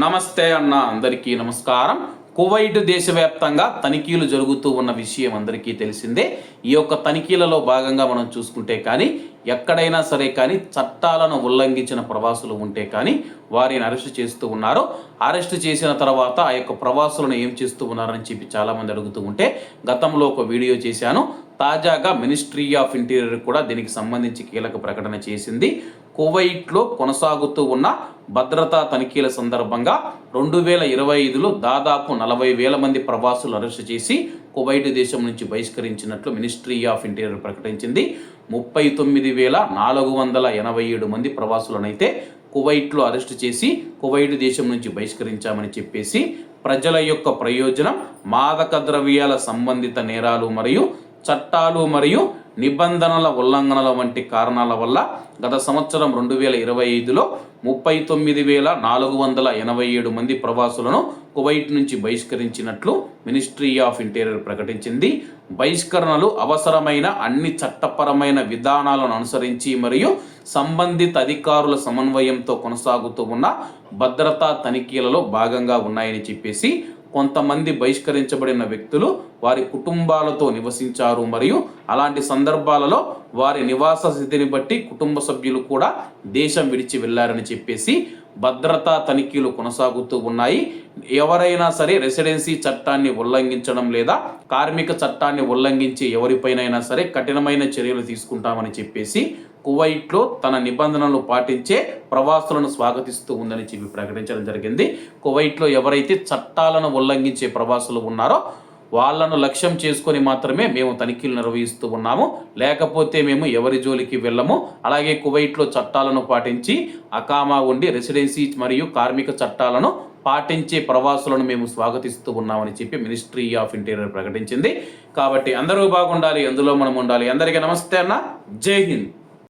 నమస్తే అన్న అందరికీ నమస్కారం. కువైట్ దేశవ్యాప్తంగా తనిఖీలు జరుగుతూ ఉన్న విషయం అందరికీ తెలిసిందే. ఈ యొక్క తనిఖీలలో భాగంగా మనం చూసుకుంటే కానీ ఎక్కడైనా సరే కానీ చట్టాలను ఉల్లంఘించిన ప్రవాసులు ఉంటే కానీ వారిని అరెస్ట్ చేస్తూ ఉన్నారు. అరెస్ట్ చేసిన తర్వాత ఆ యొక్క ప్రవాసులను ఏం చేస్తూ ఉన్నారని చెప్పి చాలామంది అడుగుతూ ఉంటే గతంలో ఒక వీడియో చేశాను. తాజాగా మినిస్ట్రీ ఆఫ్ ఇంటీరియర్ కూడా దీనికి సంబంధించి కీలక ప్రకటన చేసింది. కువైట్లో కొనసాగుతూ ఉన్న భద్రతా తనిఖీల సందర్భంగా రెండు వేల ఇరవై ఐదులో దాదాపు నలభై వేల మంది ప్రవాసులు అరెస్ట్ చేసి కువైట్ దేశం నుంచి బహిష్కరించినట్లు మినిస్ట్రీ ఆఫ్ ఇంటీరియర్ ప్రకటించింది. ముప్పై తొమ్మిది వేల నాలుగు వందల ఎనభై ఏడు మంది ప్రవాసులనైతే కువైట్లో అరెస్ట్ చేసి కువైట్ దేశం నుంచి బహిష్కరించామని చెప్పేసి ప్రజల యొక్క ప్రయోజనం మాదక ద్రవ్యాల సంబంధిత నేరాలు మరియు చట్టాలు మరియు నిబంధనల ఉల్లంఘనల వంటి కారణాల వల్ల గత సంవత్సరం రెండు వేల ఇరవై ఐదులో ముప్పై తొమ్మిది వేల నాలుగు వందల ఎనభై ఏడు మంది ప్రవాసులను కువైట్ నుంచి బహిష్కరించినట్లు మినిస్ట్రీ ఆఫ్ ఇంటీరియర్ ప్రకటించింది. బహిష్కరణలు అవసరమైన అన్ని చట్టపరమైన విధానాలను అనుసరించి మరియు సంబంధిత అధికారుల సమన్వయంతో కొనసాగుతూ ఉన్న భద్రతా తనిఖీలలో భాగంగా ఉన్నాయని చెప్పేసి కొంతమంది బహిష్కరించబడిన వ్యక్తులు వారి కుటుంబాలతో నివసించారు. మరియు అలాంటి సందర్భాలలో వారి నివాస స్థితిని బట్టి కుటుంబ సభ్యులు కూడా దేశం విడిచి వెళ్ళారని చెప్పేసి భద్రతా తనిఖీలు కొనసాగుతూ ఉన్నాయి. ఎవరైనా సరే రెసిడెన్సీ చట్టాన్ని ఉల్లంఘించడం లేదా కార్మిక చట్టాన్ని ఉల్లంఘించి ఎవరిపైనైనా సరే కఠినమైన చర్యలు తీసుకుంటామని చెప్పేసి కువైట్లో తన నిబంధనలు పాటించే ప్రవాసులను స్వాగతిస్తూ ఉందని చెప్పి ప్రకటించడం జరిగింది. కువైట్లో ఎవరైతే చట్టాలను ఉల్లంఘించే ప్రవాసులు ఉన్నారో వాళ్ళను లక్ష్యం చేసుకొని మాత్రమే మేము తనిఖీలు నిర్వహిస్తూ ఉన్నాము. లేకపోతే మేము ఎవరి జోలికి వెళ్ళము. అలాగే కువైట్లో చట్టాలను పాటించి అకామా ఉండి రెసిడెన్సీ మరియు కార్మిక చట్టాలను పాటించే ప్రవాసులను మేము స్వాగతిస్తూ ఉన్నామని చెప్పి మినిస్ట్రీ ఆఫ్ ఇంటీరియర్ ప్రకటించింది. కాబట్టి అందరూ బాగుండాలి అందులో మనం ఉండాలి. అందరికీ నమస్తే అన్న. జై హింద్.